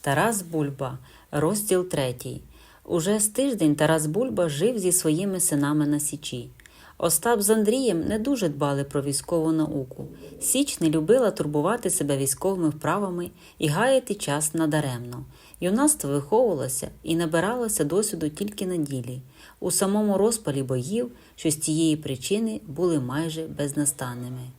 Тарас Бульба, розділ третій. Уже з тиждень Тарас Бульба жив зі своїми синами на Січі. Остап з Андрієм не дуже дбали про військову науку. Січ не любила турбувати себе військовими вправами і гаяти час надаремно. Юнацтво виховувалося і набиралося досвіду тільки на ділі. У самому розпалі боїв, що з цієї причини були майже безнастанними.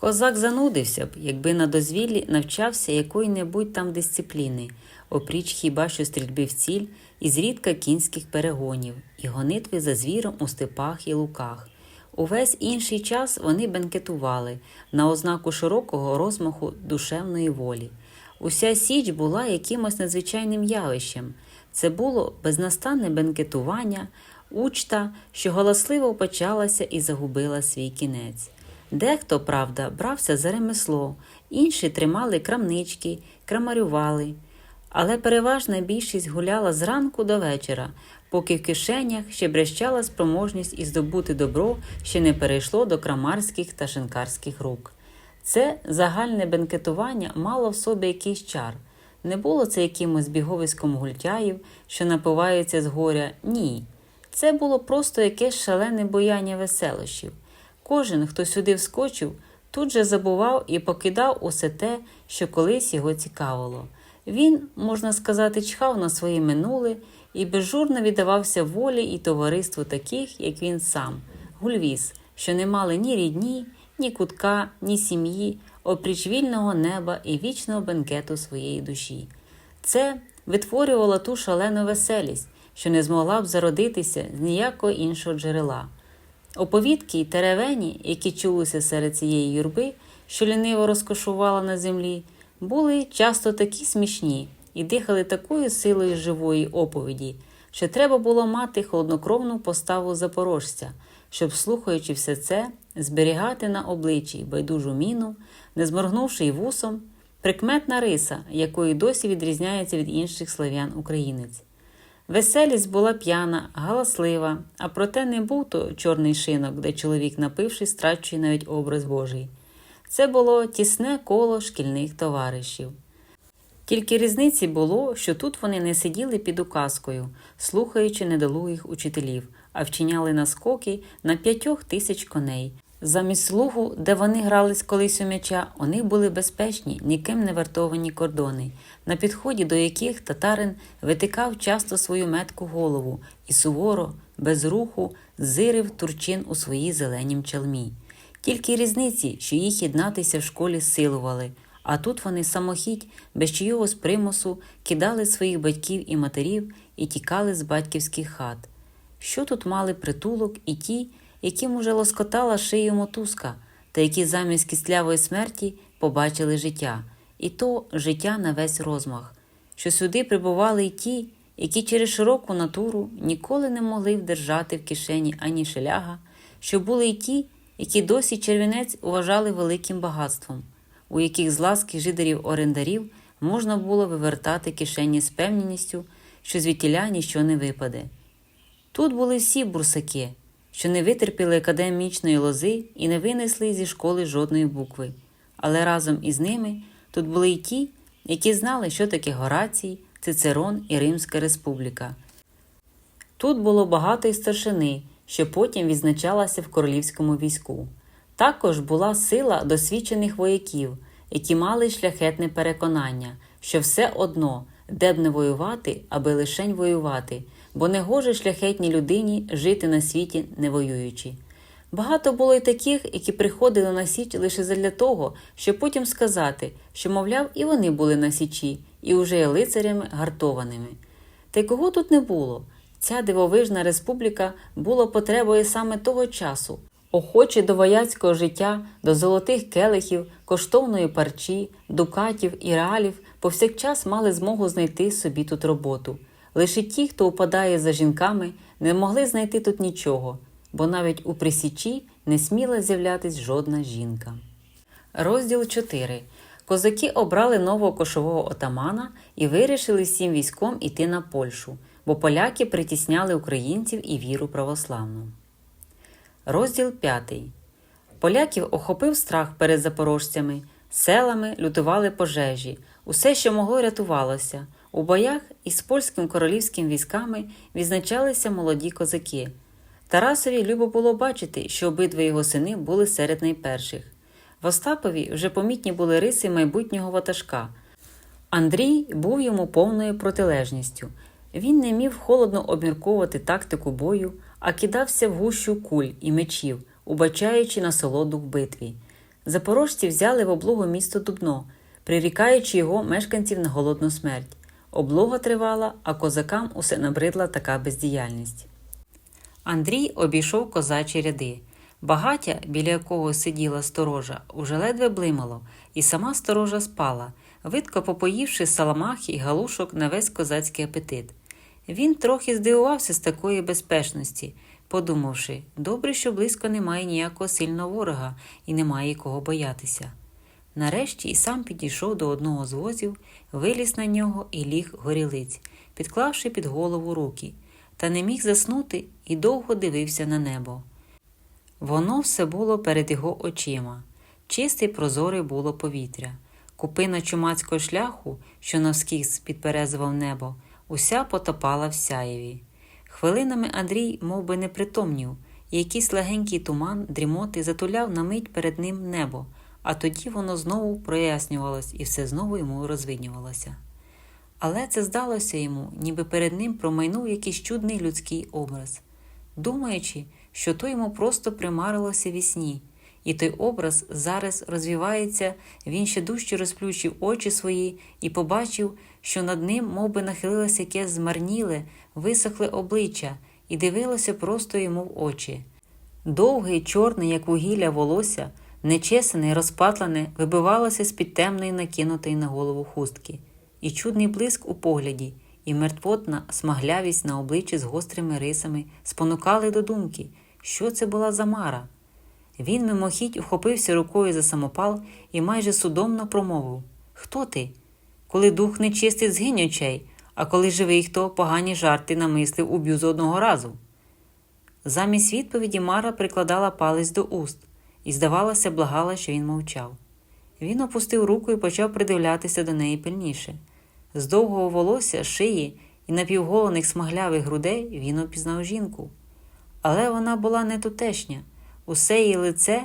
Козак занудився б, якби на дозвіллі навчався якої-небудь там дисципліни, опріч хіба що стрільби в ціль і зрідка кінських перегонів, і гонитви за звіром у степах і луках. Увесь інший час вони бенкетували на ознаку широкого розмаху душевної волі. Уся січ була якимось надзвичайним явищем. Це було безнастанне бенкетування, учта, що галасливо почалася і загубила свій кінець. Дехто, правда, брався за ремесло, інші тримали крамнички, крамарювали. Але переважна більшість гуляла зранку до вечора, поки в кишенях ще брещала спроможність і здобути добро ще не перейшло до крамарських та шинкарських рук. Це загальне бенкетування мало в собі якийсь чар. Не було це якимось біговиськом гультяїв, що напиваються з горя. Ні. Це було просто якесь шалене бояння веселощів. Кожен, хто сюди вскочив, тут же забував і покидав усе те, що колись його цікавило. Він, можна сказати, чхав на своє минуле і безжурно віддавався волі і товариству таких, як він сам, гульвіз, що не мали ні рідні, ні кутка, ні сім'ї, опріч вільного неба і вічного бенкету своєї душі. Це витворювало ту шалену веселість, що не змогла б зародитися з ніякого іншого джерела. Оповідки й теревені, які чулися серед цієї юрби, що ліниво розкошувала на землі, були часто такі смішні і дихали такою силою живої оповіді, що треба було мати холоднокровну поставу запорожця, щоб, слухаючи все це, зберігати на обличчі байдужу міну, не зморгнувши й вусом, прикметна риса, якої досі відрізняється від інших слав'ян українець. Веселість була п'яна, галаслива, а проте не був то чорний шинок, де чоловік, напившись, страчує навіть образ Божий. Це було тісне коло шкільних товаришів. Тільки різниці було, що тут вони не сиділи під указкою, слухаючи недолугих учителів, а вчиняли наскоки на п'ятьох тисяч коней. Замість слугу, де вони грались колись у м'яча, у них були безпечні, ніким не вартовані кордони, на підході до яких татарин витикав часто свою метку голову і суворо, без руху, зирив турчин у своїй зеленім чалмі. Тільки різниці, що їх єднатися в школі силували, а тут вони самохідь, без чийогось примусу, кидали своїх батьків і матерів і тікали з батьківських хат. Що тут мали притулок і ті, яким уже лоскотала шию мотузка, та які замість кислявої смерті побачили життя, і то життя на весь розмах, що сюди прибували й ті, які через широку натуру ніколи не могли вдержати в кишені ані шеляга, що були й ті, які досі червінець вважали великим багатством, у яких з ласки жидарів-орендарів можна було вивертати кишені з певністю, що звідтіля ніщо не випаде. Тут були всі бурсаки, що не витерпіли академічної лози і не винесли зі школи жодної букви. Але разом із ними тут були й ті, які знали, що таке Горацій, Цицерон і Римська Республіка. Тут було багато й старшини, що потім відзначалася в королівському війську. Також була сила досвідчених вояків, які мали шляхетне переконання, що все одно, де б не воювати, аби лишень воювати, бо не гоже шляхетній людині жити на світі не воюючи. Багато було й таких, які приходили на січ лише задля того, щоб потім сказати, що, мовляв, і вони були на січі, і уже є лицарями гартованими. Та й кого тут не було? Ця дивовижна республіка була потребою саме того часу. Охочі до вояцького життя, до золотих келихів, коштовної парчі, дукатів і реалів повсякчас мали змогу знайти собі тут роботу. Лише ті, хто упадає за жінками, не могли знайти тут нічого, бо навіть у присічі не сміла з'являтись жодна жінка. Розділ 4. Козаки обрали нового кошового отамана і вирішили всім військом іти на Польщу, бо поляки притісняли українців і віру православну. Розділ 5. Поляків охопив страх перед запорожцями. селами лютували пожежі, усе, що могло, рятувалося. У боях із польським королівським військами відзначалися молоді козаки. Тарасові любо було бачити, що обидва його сини були серед найперших. В Остапові вже помітні були риси майбутнього ватажка. Андрій був йому повною протилежністю. Він не міг холодно обмірковувати тактику бою, а кидався в гущу куль і мечів, убачаючи насолоду в битві. Запорожці взяли в облогу місто Дубно, прирікаючи його мешканців на голодну смерть. Облога тривала, а козакам усе набридла така бездіяльність. Андрій обійшов козачі ряди. Багаття, біля якого сиділа сторожа, уже ледве блимало, і сама сторожа спала, видко попоївши саламахи і галушок на весь козацький апетит. Він трохи здивувався з такої безпечності, подумавши, добре, що близько немає ніякого сильного ворога і немає кого боятися. Нарешті і сам підійшов до одного з возів, виліз на нього і ліг горілиць, підклавши під голову руки, та не міг заснути і довго дивився на небо. Воно все було перед його очима. Чисте й прозоре було повітря. Купина чумацького шляху, що навскіз підперезував небо, уся потопала в сяєві. Хвилинами Андрій мов би, не притомнів, і якийсь легенький туман дрімоти затуляв на мить перед ним небо, а тоді воно знову прояснювалось і все знову йому розвиднювалося. Але це здалося йому, ніби перед ним промайнув якийсь чудний людський образ, думаючи, що то йому просто примарилося ві сні, і той образ зараз розвівається, він ще дужче розплющив очі свої і побачив, що над ним мов би, нахилилося якесь змарніле, висохле обличчя і дивилося просто йому в очі. Довге чорне, як вугілля волосся, нечесане й розпатлене, вибивалося з-під темної накинутої на голову хустки, і чудний блиск у погляді, і мертвотна смаглявість на обличчі з гострими рисами спонукали до думки, що це була за мара. Він мимохідь ухопився рукою за самопал і майже судомно промовив Хто ти? Коли дух нечистий, згинь очей, а коли живий, хто погані жарти намислив уб'ю з одного разу. Замість відповіді Мара прикладала палець до уст і, здавалося, благала, що він мовчав. Він опустив руку і почав придивлятися до неї пильніше. З довгого волосся, шиї і напівголених смаглявих грудей він опізнав жінку. Але вона була не тутешня. Усе її лице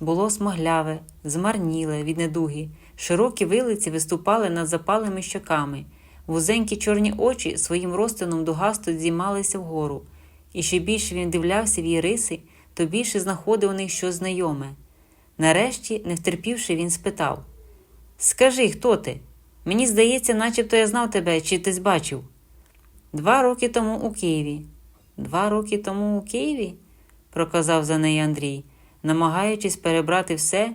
було смагляве, змарніле від недуги, широкі вилиці виступали над запалими щоками, вузенькі чорні очі своїм розтином дугасто здіймалися вгору, і ще більше він дивлявся в її риси, то більше знаходив у них щось знайоме. Нарешті, не втерпівши, він спитав Скажи, хто ти? Мені здається, начебто я знав тебе, чи ти бачив. Два роки тому у Києві. Два роки тому у Києві? проказав за неї Андрій, намагаючись перебрати все,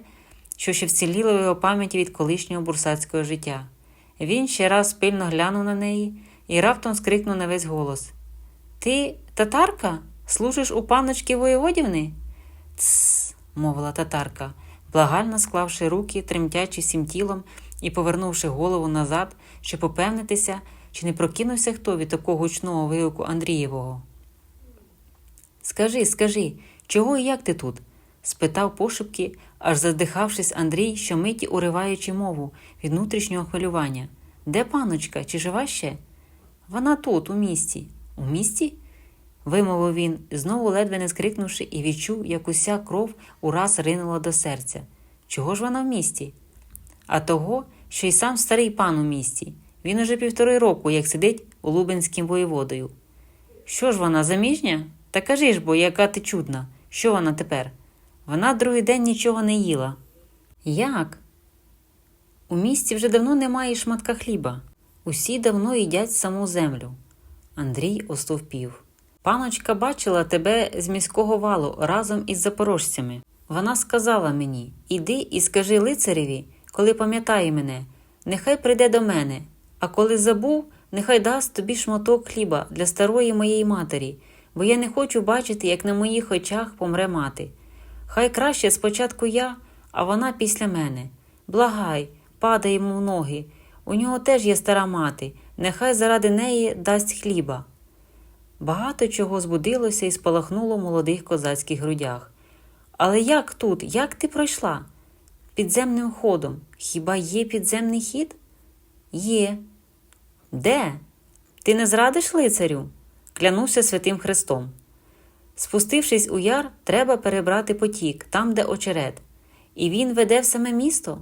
що ще вціліло в його пам'яті від колишнього бурсацького життя. Він ще раз пильно глянув на неї і раптом скрикнув на весь голос: Ти татарка? Служиш у панночки воєводівни? Тсс, мовила татарка, благально склавши руки, тремтячи всім тілом і повернувши голову назад, щоб упевнитися, чи не прокинувся хто від такого гучного вигуку Андрієвого. Скажи, скажи, чого і як ти тут? спитав пошепки, аж задихавшись Андрій, щомиті уриваючи мову від внутрішнього хвилювання. Де паночка, чи жива ще? Вона тут, у місті. У місті? Вимовив він, знову ледве не скрикнувши, і відчув, як уся кров ураз ринула до серця. Чого ж вона в місті? А того, що й сам старий пан у місті. Він уже півтори року, як сидить у Лубенським воєводою. Що ж вона заміжня? Та кажи ж бо, яка ти чудна. Що вона тепер? Вона другий день нічого не їла. Як? У місті вже давно немає шматка хліба. Усі давно їдять саму землю. Андрій остовпів. Паночка бачила тебе з міського валу разом із запорожцями. Вона сказала мені іди і скажи лицареві, коли пам'ятає мене, нехай прийде до мене, а коли забув, нехай дасть тобі шматок хліба для старої моєї матері, бо я не хочу бачити, як на моїх очах помре мати. Хай краще спочатку я, а вона після мене. Благай, падай йому в ноги. У нього теж є стара мати, нехай заради неї дасть хліба. Багато чого збудилося і спалахнуло в молодих козацьких грудях. Але як тут, як ти пройшла? підземним ходом. Хіба є підземний хід? Є. Де? Ти не зрадиш лицарю? Клянуся святим Христом. Спустившись у яр, треба перебрати потік, там, де очерет. І він веде в саме місто,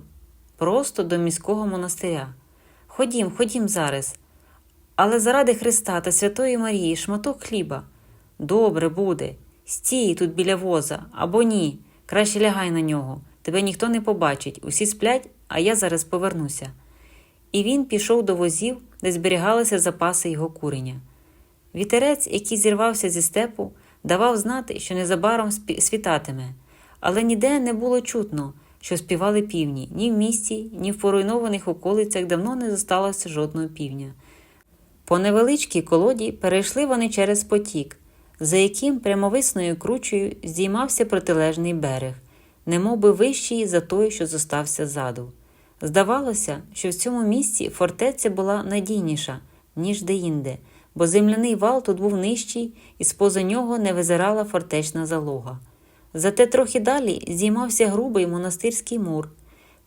просто до міського монастиря. Ходім, ходім зараз. Але заради Христа та Святої Марії шматок хліба. Добре буде. Стій тут біля воза, або ні. Краще лягай на нього. Тебе ніхто не побачить. Усі сплять, а я зараз повернуся. І він пішов до возів, де зберігалися запаси його курення. Вітерець, який зірвався зі степу, давав знати, що незабаром світатиме, але ніде не було чутно, що співали півні ні в місті, ні в поруйнованих околицях давно не зосталося жодного півня. По невеличкій колоді перейшли вони через потік, за яким прямовисною кручею здіймався протилежний берег, немовби вищий за той, що зостався ззаду. Здавалося, що в цьому місці фортеця була надійніша, ніж деінде, бо земляний вал тут був нижчий, і споза нього не визирала фортечна залога. Зате трохи далі здіймався грубий монастирський мур.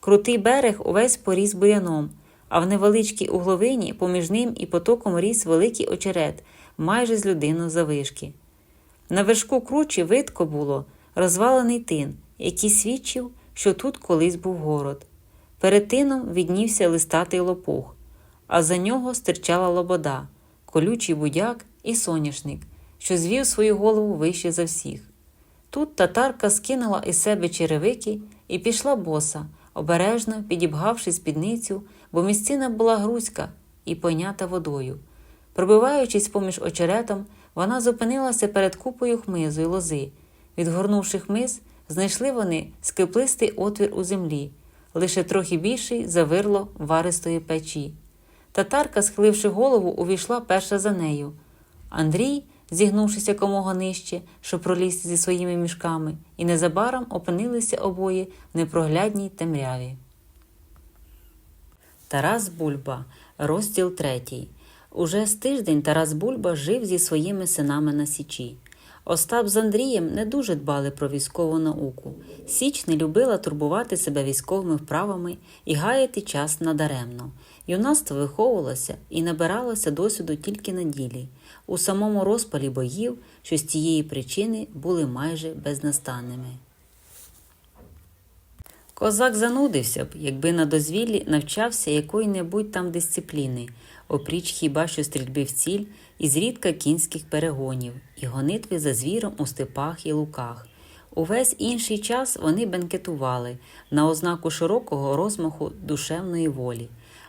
Крутий берег увесь поріс буряном, а в невеличкій угловині поміж ним і потоком ріс великий очерет, майже з людину завишки. На вершку кручі видко було розвалений тин, який свідчив, що тут колись був город. Перед тином віднівся листатий лопух, а за нього стирчала лобода, колючий будяк і соняшник, що звів свою голову вище за всіх. Тут татарка скинула із себе черевики і пішла боса, обережно підібгавши спідницю, бо місцина була грузька і пойнята водою. Пробиваючись поміж очеретом, вона зупинилася перед купою хмизу й лози. Відгорнувши хмиз, знайшли вони скиплистий отвір у землі, лише трохи більший за вирло варистої печі. Татарка, схиливши голову, увійшла перша за нею. Андрій, зігнувшися комога нижче, щоб пролізти зі своїми мішками, і незабаром опинилися обоє в непроглядній темряві. Тарас Бульба, розділ третій. Уже з тиждень Тарас Бульба жив зі своїми синами на Січі. Остап з Андрієм не дуже дбали про військову науку. Січ не любила турбувати себе військовими вправами і гаяти час надаремно. Юнацтво виховувалося і набиралося досвіду тільки на ділі, у самому розпалі боїв, що з цієї причини були майже безнастанними. Козак занудився б, якби на дозвіллі навчався якої-небудь там дисципліни, опріч хіба що стрільби в ціль і зрідка кінських перегонів, і гонитви за звіром у степах і луках. Увесь інший час вони бенкетували на ознаку широкого розмаху душевної волі.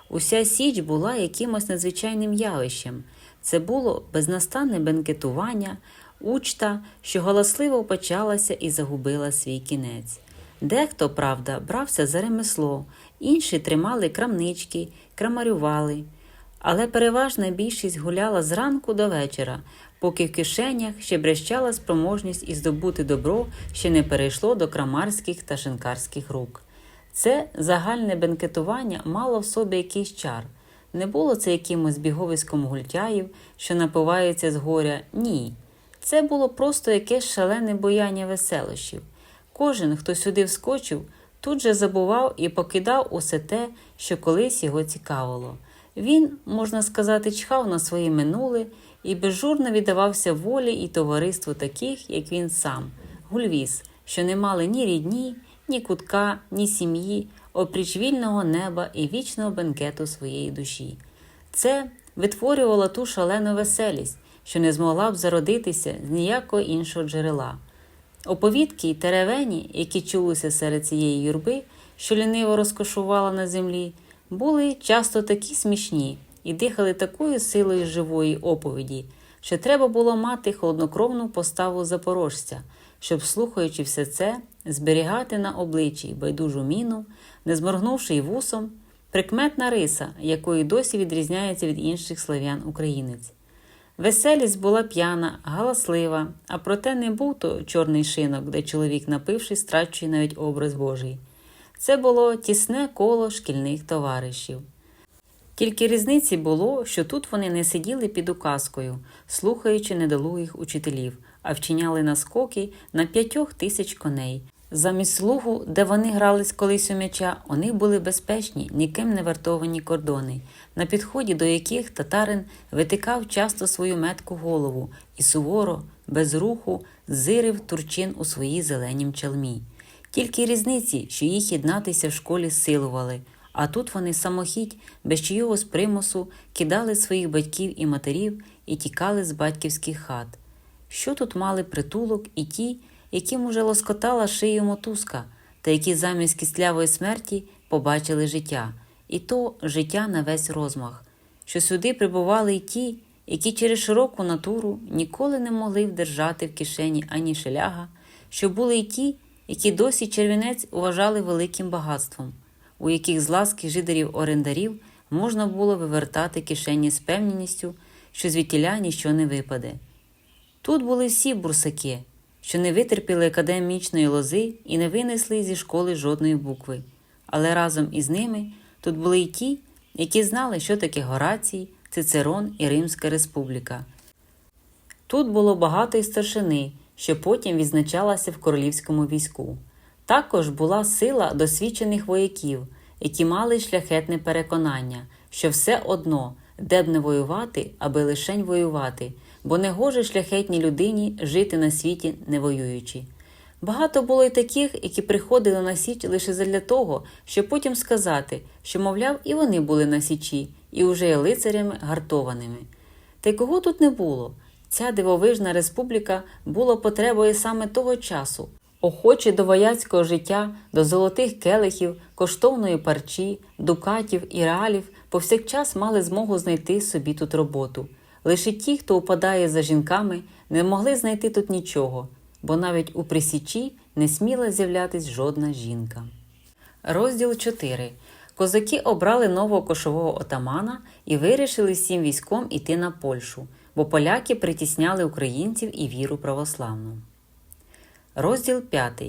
Уся січ була якимось надзвичайним явищем. Це було безнастанне бенкетування, учта, що галасливо почалася і загубила свій кінець. Дехто, правда, брався за ремесло, інші тримали крамнички, крамарювали. Але переважна більшість гуляла зранку до вечора, поки в кишенях ще брещала спроможність і здобути добро ще не перейшло до крамарських та шинкарських рук. Це загальне бенкетування мало в собі якийсь чар. Не було це якимось біговиськом гультяїв, що напиваються з горя. Ні. Це було просто якесь шалене бояння веселощів. Кожен, хто сюди вскочив, тут же забував і покидав усе те, що колись його цікавило. Він, можна сказати, чхав на своє минуле і безжурно віддавався волі і товариству таких, як він сам, гульвіз, що не мали ні рідні, ні кутка, ні сім'ї, опріч вільного неба і вічного бенкету своєї душі. Це витворювало ту шалену веселість, що не змогла б зародитися з ніякого іншого джерела. Оповідки й теревені, які чулися серед цієї юрби, що ліниво розкошувала на землі, були часто такі смішні і дихали такою силою живої оповіді, що треба було мати холоднокровну поставу запорожця, щоб, слухаючи все це, зберігати на обличчі байдужу міну, не зморгнувши й вусом, прикметна риса, якою досі відрізняється від інших слав'ян українець. Веселість була п'яна, галаслива, а проте не був то чорний шинок, де чоловік, напившись, страчує навіть образ Божий. Це було тісне коло шкільних товаришів. Тільки різниці було, що тут вони не сиділи під указкою, слухаючи недолугих учителів, а вчиняли наскоки на п'ятьох тисяч коней, Замість лугу, де вони грались колись у м'яча, у них були безпечні, ніким не вартовані кордони, на підході до яких татарин витикав часто свою метку голову і суворо, без руху, зирив турчин у своїй зеленім чалмі. Тільки різниці, що їх єднатися в школі силували, а тут вони самохідь, без чийогось примусу, кидали своїх батьків і матерів і тікали з батьківських хат. Що тут мали притулок і ті, яким уже лоскотала шию мотузка, та які замість кислявої смерті побачили життя, і то життя на весь розмах, що сюди прибували й ті, які через широку натуру ніколи не могли вдержати в кишені ані шеляга, що були й ті, які досі червінець вважали великим багатством, у яких з ласки жидарів-орендарів можна було вивертати кишені з певністю, що звідтіля ніщо не випаде. Тут були всі бурсаки, що не витерпіли академічної лози і не винесли зі школи жодної букви. Але разом із ними тут були й ті, які знали, що таке Горацій, Цицерон і Римська Республіка. Тут було багато й старшини, що потім відзначалася в королівському війську. Також була сила досвідчених вояків, які мали шляхетне переконання, що все одно, де б не воювати, аби лишень воювати, бо не гоже шляхетній людині жити на світі не воюючи. Багато було й таких, які приходили на січ лише задля того, щоб потім сказати, що, мовляв, і вони були на січі, і уже є лицарями гартованими. Та й кого тут не було? Ця дивовижна республіка була потребою саме того часу, охочі до вояцького життя, до золотих келихів, коштовної парчі, дукатів і реалів повсякчас мали змогу знайти собі тут роботу. Лише ті, хто упадає за жінками, не могли знайти тут нічого, бо навіть у присічі не сміла з'являтись жодна жінка. Розділ 4. Козаки обрали нового кошового отамана і вирішили всім військом іти на Польщу, бо поляки притісняли українців і віру православну. Розділ 5.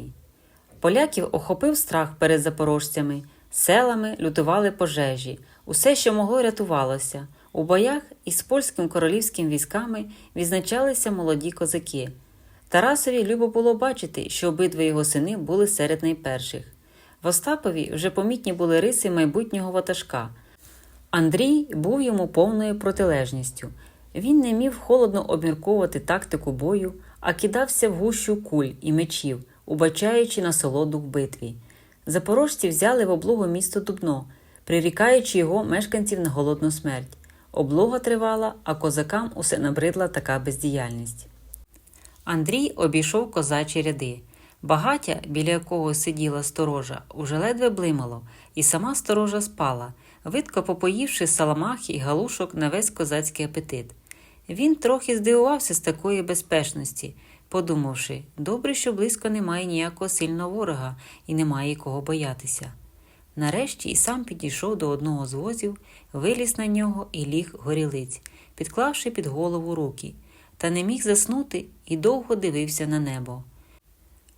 Поляків охопив страх перед запорожцями, селами лютували пожежі, усе, що могло, рятувалося. У боях із польським королівським військами відзначалися молоді козаки. Тарасові любо було бачити, що обидва його сини були серед найперших. В Остапові вже помітні були риси майбутнього ватажка. Андрій був йому повною протилежністю. Він не міг холодно обмірковувати тактику бою, а кидався в гущу куль і мечів, убачаючи насолоду в битві. Запорожці взяли в облогу місто Дубно, прирікаючи його мешканців на голодну смерть. Облога тривала, а козакам усе набридла така бездіяльність. Андрій обійшов козачі ряди. Багаття, біля якого сиділа сторожа, уже ледве блимало, і сама сторожа спала, видко попоївши саламахи і галушок на весь козацький апетит. Він трохи здивувався з такої безпечності, подумавши, добре, що близько немає ніякого сильного ворога і немає кого боятися. Нарешті і сам підійшов до одного з возів, виліз на нього і ліг горілиць, підклавши під голову руки, та не міг заснути і довго дивився на небо.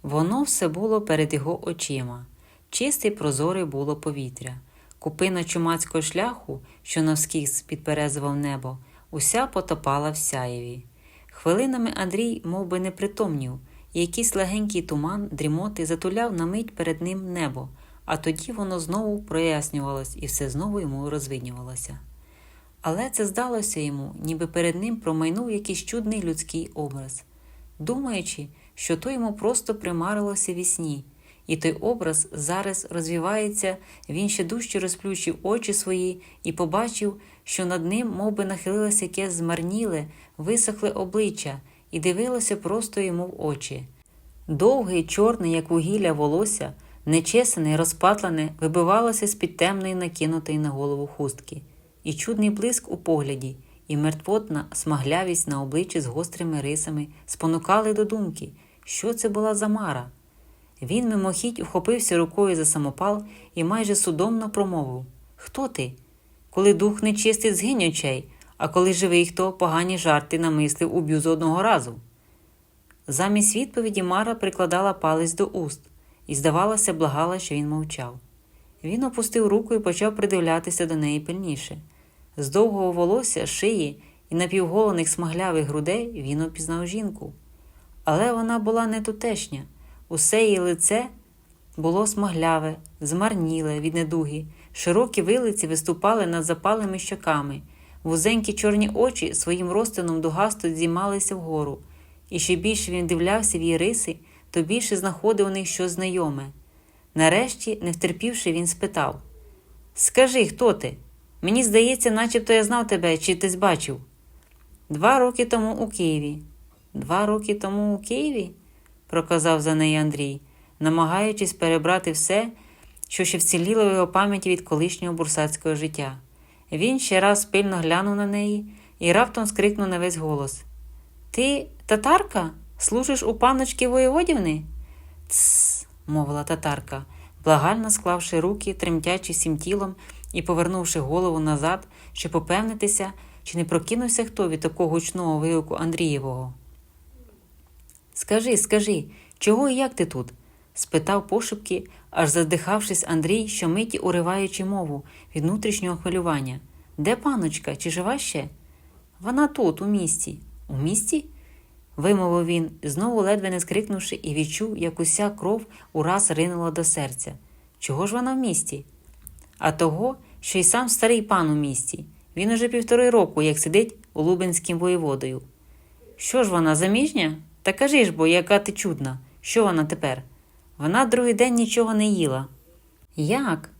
Воно все було перед його очима, чисте й прозоре було повітря. Купина чумацького шляху, що навскіз підперезував небо, уся потопала в сяєві. Хвилинами Андрій мов би, не притомнів, і якийсь легенький туман дрімоти затуляв на мить перед ним небо, а тоді воно знову прояснювалось і все знову йому розвиднювалося. Але це здалося йому, ніби перед ним промайнув якийсь чудний людський образ, думаючи, що то йому просто примарилося вісні, і той образ зараз розвівається, він ще дужче розплющив очі свої і побачив, що над ним мов би, нахилилося якесь змарніле, висохле обличчя, і дивилося просто йому в очі. Довге, чорне, як вугілля волосся, нечесане й розпатлене, вибивалося з-під темної накинутої на голову хустки, і чудний блиск у погляді, і мертвотна смаглявість на обличчі з гострими рисами спонукали до думки, що це була за мара. Він мимохідь ухопився рукою за самопал і майже судомно промовив Хто ти? Коли дух нечистий згинь очей, а коли живий хто погані жарти намислив уб'ю з одного разу. Замість відповіді Мара прикладала палець до уст і, здавалося, благала, що він мовчав. Він опустив руку і почав придивлятися до неї пильніше. З довгого волосся, шиї і напівголених смаглявих грудей він опізнав жінку. Але вона була не тутешня, усе її лице було смагляве, змарніле від недуги, широкі вилиці виступали над запалими щоками, вузенькі чорні очі своїм розтином дугасто здіймалися вгору, і що більше він дивлявся в її риси, то більше знаходив у них щось знайоме. Нарешті, не втерпівши, він спитав Скажи, хто ти? Мені здається, начебто я знав тебе чи десь бачив. Два роки тому у Києві. Два роки тому у Києві? проказав за неї Андрій, намагаючись перебрати все, що ще вціліло в його пам'яті від колишнього бурсацького життя. Він ще раз пильно глянув на неї і раптом скрикнув на весь голос: Ти татарка? Служиш у паночки воєводівни? Тсс, мовила татарка, благально склавши руки, тремтячи всім тілом і повернувши голову назад, щоб попевнитися, чи не прокинувся хто від такого гучного вигуку Андрієвого. Скажи, скажи, чого і як ти тут? спитав пошепки, аж задихавшись Андрій, щомиті уриваючи мову від внутрішнього хвилювання. Де паночка, чи жива ще? Вона тут, у місті. У місті? Вимовив він, знову ледве не скрикнувши, і відчув, як уся кров ураз ринула до серця. Чого ж вона в місті? А того, що й сам старий пан у місті. Він уже півтори року, як сидить у Лубенським воєводою. Що ж вона заміжня? Та кажи ж бо, яка ти чудна. Що вона тепер? Вона другий день нічого не їла. Як?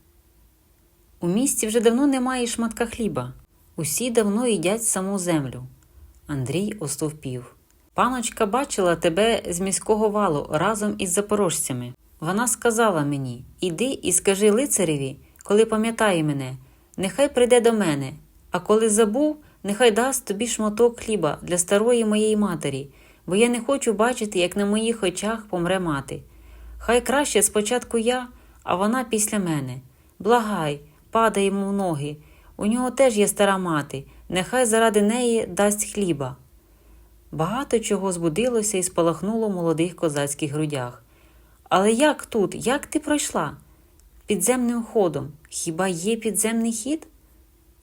У місті вже давно немає шматка хліба. Усі давно їдять саму землю. Андрій остовпів. Паночка бачила тебе з міського валу разом із запорожцями. Вона сказала мені іди і скажи лицареві, коли пам'ятає мене, нехай прийде до мене, а коли забув, нехай дасть тобі шматок хліба для старої моєї матері, бо я не хочу бачити, як на моїх очах помре мати. Хай краще спочатку я, а вона після мене. Благай, падай йому в ноги. У нього теж є стара мати, нехай заради неї дасть хліба. Багато чого збудилося і спалахнуло в молодих козацьких грудях. Але як тут? Як ти пройшла? Підземним ходом. Хіба є підземний хід?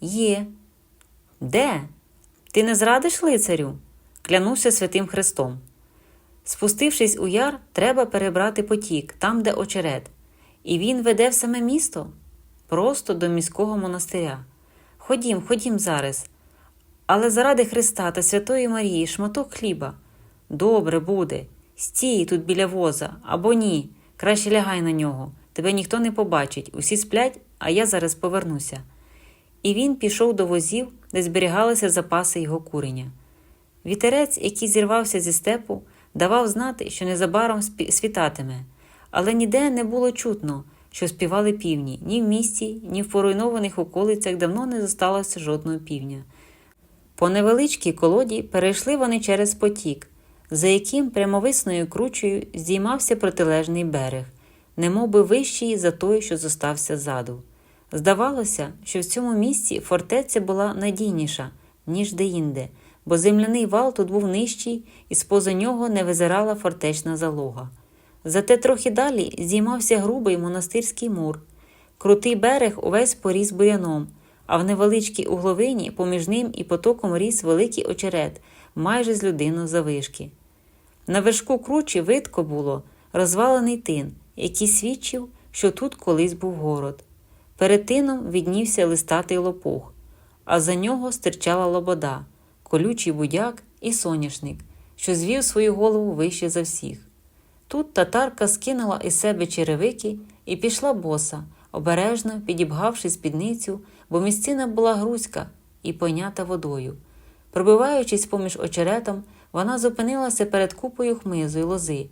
Є. Де? Ти не зрадиш лицарю? Клянуся святим Христом. Спустившись у яр, треба перебрати потік, там, де очерет. І він веде в саме місто, просто до міського монастиря. Ходім, ходім зараз. Але заради Христа та Святої Марії шматок хліба. Добре буде. Стій тут біля воза або ні. Краще лягай на нього. Тебе ніхто не побачить. Усі сплять, а я зараз повернуся. І він пішов до возів, де зберігалися запаси його курення. Вітерець, який зірвався зі степу, давав знати, що незабаром світатиме, але ніде не було чутно, що співали півні ні в місті, ні в поруйнованих околицях давно не зосталося жодного півня. По невеличкій колоді перейшли вони через потік, за яким прямовисною кручею здіймався протилежний берег, немов би вищий за той, що зостався ззаду. Здавалося, що в цьому місці фортеця була надійніша, ніж деінде, бо земляний вал тут був нижчий, і споза нього не визирала фортечна залога. Зате трохи далі здіймався грубий монастирський мур. Крутий берег увесь поріс буряном, а в невеличкій угловині поміж ним і потоком ріс великий очерет, майже з людину завишки. На вершку кручі видко було розвалений тин, який свідчив, що тут колись був город. Перед тином віднівся листатий лопух, а за нього стирчала лобода, колючий будяк і соняшник, що звів свою голову вище за всіх. Тут татарка скинула із себе черевики і пішла боса, обережно підібгавши спідницю, бо місцина була грузька і пойнята водою. Пробиваючись поміж очеретом, вона зупинилася перед купою хмизу й лози.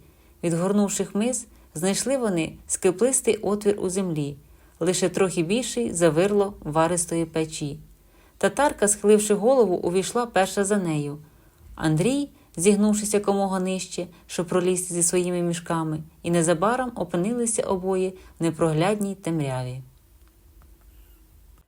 Відгорнувши хмиз, знайшли вони скиплистий отвір у землі, лише трохи більший за вирло варистої печі. Татарка, схиливши голову, увійшла перша за нею. Андрій, зігнувшись якомога нижче, щоб пролізти зі своїми мішками, і незабаром опинилися обоє в непроглядній темряві.